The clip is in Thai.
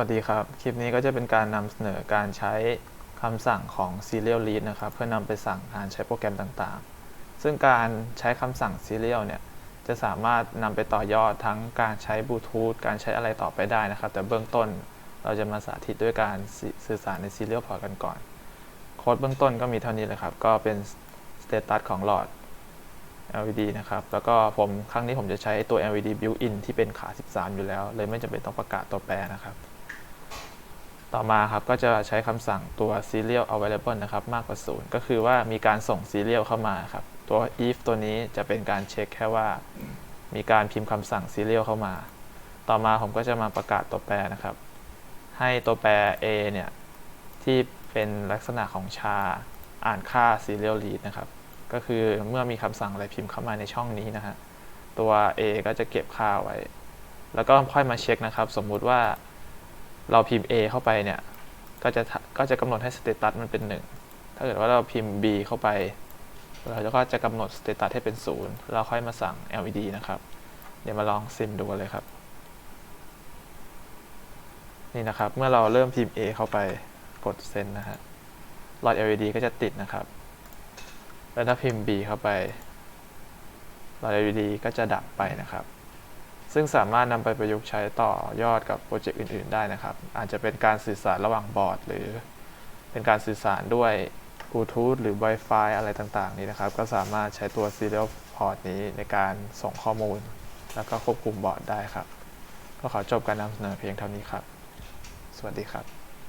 วัสดีครับ คลิปนี้ก็จะเป็นการนำเสนอการใช้คำสั่งของ Serial Read นะครับ เพื่อนำไปสั่งงานใช้โปรแกรมต่างๆ ซึ่งการใช้คำสั่ง Serial เนี่ย จะสามารถนำไปต่อยอดทั้งการใช้บลูทูธการใช้อะไรต่อไปได้นะครับ แต่เบื้องต้นเราจะมาสาธิตด้วยการสื่อสารใน Serial Port กันก่อน โค้ดเบื้องต้นก็มีเท่านี้เลยครับ ก็เป็นสเตตัสของหลอด LED นะครับ แล้วก็ผมครั้งนี้ผมจะใช้ตัว LED built-in ที่เป็นขา 13 อยู่แล้ว เลยไม่จำเป็นต้องประกาศตัวแปรนะครับ ต่อมาครับก็จะใช้คำสั่งตัว serial available นะครับมากกว่า 0 ก็คือว่ามีการส่ง serial เข้ามาครับตัว if ตัวนี้จะเป็นการเช็คแค่ว่า มีการพิมพ์คำสั่ง serial เข้ามา ต่อมาผมก็จะมาประกาศตัวแปรนะครับ ให้ตัวแปร a เนี่ย ที่เป็นลักษณะของชาอ่านค่า serial read นะครับ ก็คือเมื่อมีคำสั่งอะไรพิมพ์เข้ามาในช่องนี้นะฮะตัว A ก็จะเก็บค่าไว้ แล้วก็ค่อยมาเช็คนะครับ สมมุติว่า เราพิมพ์ A เข้าไปเนี่ย ก็จะก็จะกำหนดให้สเตตัสมันเป็น 1 ถ้าเกิดว่าเราพิมพ์ B เข้าไป เราก็จะกำหนดสเตตัสให้เป็น 0 เราค่อยมาสั่ง LED นะครับ เดี๋ยวมาลองซิมดูกันเลยครับ นี่นะครับ เมื่อเราเริ่มพิมพ์ A เข้าไปกดเซ็นนะฮะหลอด LED ก็จะติดนะครับ แล้วถ้าพิมพ์ B เข้าไปหลอด LED ก็จะดับไปนะครับ ซึ่งสามารถนำไปประยุกต์ใช้ต่อยอดกับโปรเจกต์อื่น ๆ ได้นะครับ อาจจะเป็นการสื่อสารระหว่างบอร์ด หรือเป็นการสื่อสารด้วยบลูทูธหรือ Wi-Fi อะไรต่าง ๆ นี้นะครับ ก็สามารถใช้ตัว Serial Port นี้ในการส่งข้อมูล แล้วก็ควบคุมบอร์ดได้ครับ ก็ขอจบการนำเสนอเพียงเท่านี้ครับ สวัสดีครับ